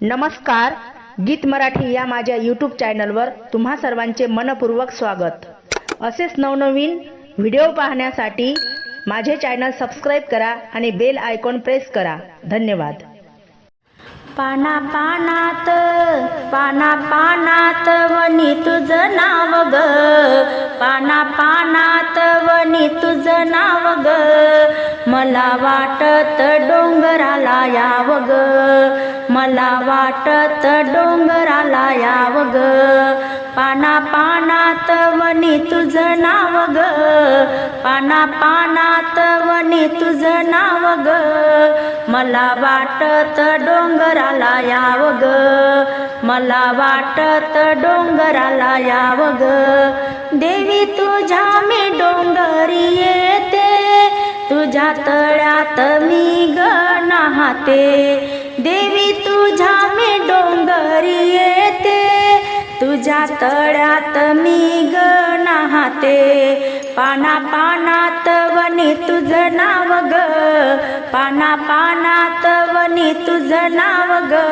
नमस्कार गीत मराठी या माझ्या यूट्यूब चॅनलवर तुम्हा सर्वांचे मनपूर्वक स्वागत. असेच नवनवीन व्हिडिओ पाहण्यासाठी माझे चॅनल सबस्क्राईब करा आणि बेल आयकॉन प्रेस करा. धन्यवाद. पाना पानात पाना पानात वनी तुझं नाव ग. पाना पानात वनी तुझं नाव ग. मला वाटत डोंगराला याव ग मला वाटत डोंगराला याव ग पाना पानात वनी तुझं नाव ग पाना पानात वनी तुझं नाव ग मला वाटत डोंगराला याव ग मला वाटत डोंगराला याव ग देवी तुझ्या मी डोंगरी येते तुझ्या तळ्यात मी ग नाहते देवी तुझ्या मी डोंगरी येते. तुझ्या तळ्यात मी ग नाहते पाना पानात वनी तुझं नाव ग. पाना पानात वनी तुझं नाव ग.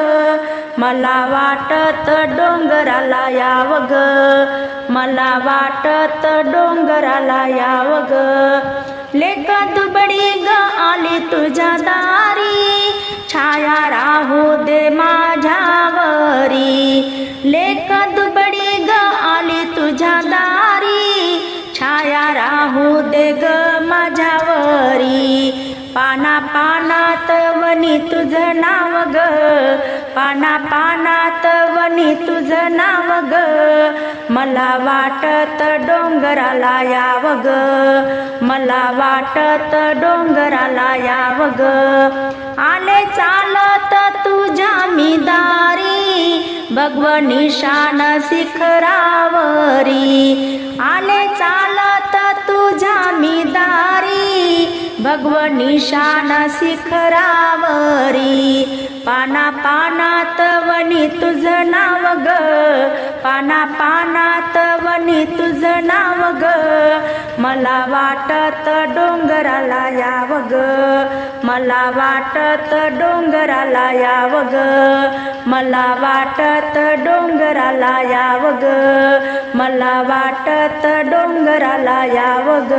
मला वाटत डोंगराला याव ग. मला वाटत डोंगराला याव ग. लेक दुबडी ग आली तुझ्या दारी. छाया राहू दे माझ्यावरी लेक दुबडी ग आली तुझ्या दारी. छाया राहू दे ग माझ्यावरी पाना पानात वनी तुझं नाव ग. पाना पानात वनी तुझं नाव ग. मला वाटत डोंगराला याव ग. मला वाटत डोंगराला याव ग. आले चालत तुझ्या मी दारी. भगव निशान भगवनी निशान शिखरावरी. पाना पानात वनी तुझं नाव ग. पाना पानात वनी तुझं नाव ग. मला वाटत डोंगराला याव ग. मला वाटत डोंगराला याव ग. मला वाटत डोंगराला याव ग. मला वाटत डोंगराला याव ग.